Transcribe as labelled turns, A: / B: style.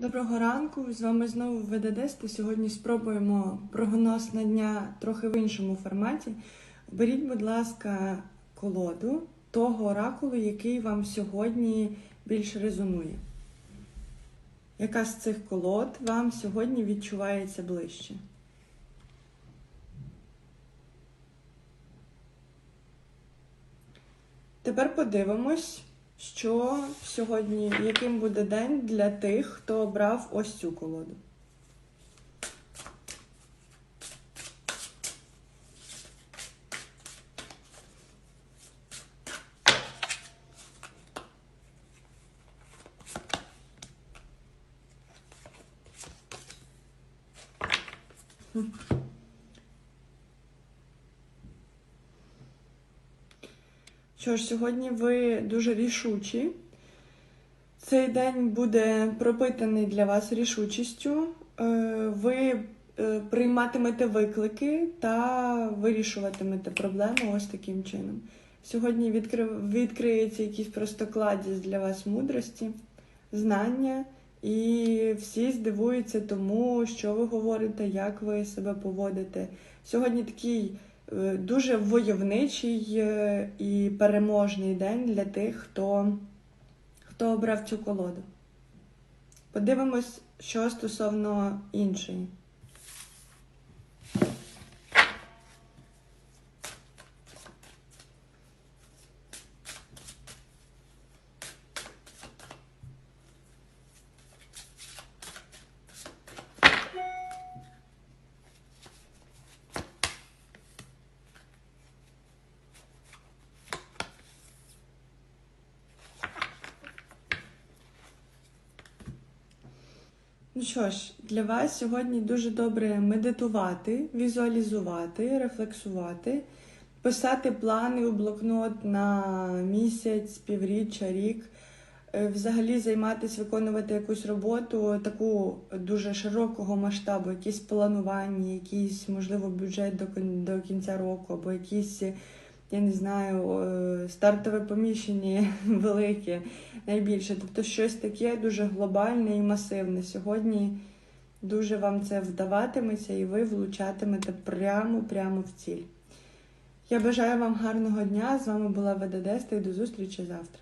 A: Доброго ранку, з вами знову ВДДС. Сьогодні спробуємо прогноз на дня трохи в іншому форматі. Беріть, будь ласка, колоду того оракулу, який вам сьогодні більш резонує. Яка з цих колод вам сьогодні відчувається ближче? Тепер подивимось, що сьогодні, яким буде день для тих, хто обрав ось цю колоду. Що ж, сьогодні ви дуже рішучі. Цей день буде пропитаний для вас рішучістю. Е, Ви е, прийматимете виклики та вирішуватимете проблеми ось таким чином. Сьогодні відкри- відкриється якийсь просто кладість для вас мудрості, знання, і всі здивуються тому, що ви говорите, як ви себе поводите. Сьогодні такий дуже войовничий е, і переможний день для тих, хто, хто обрав цю колоду. Подивимось, що стосовно іншої. Ну що ж, для вас сьогодні дуже добре медитувати, візуалізувати, рефлексувати, писати плани у блокнот на місяць, півріччя, рік, Е, взагалі займатися, виконувати якусь роботу таку дуже широкого масштабу, якісь планування, якийсь, можливо, бюджет до, до кінця року, або якісь, я не знаю, стартове поміщення велике, найбільше. Тобто щось таке дуже глобальне і масивне. Сьогодні дуже вам це вдаватиметься, і ви влучатимете прямо-прямо в ціль. Я бажаю вам гарного дня. З вами була ВДД. І до зустрічі завтра.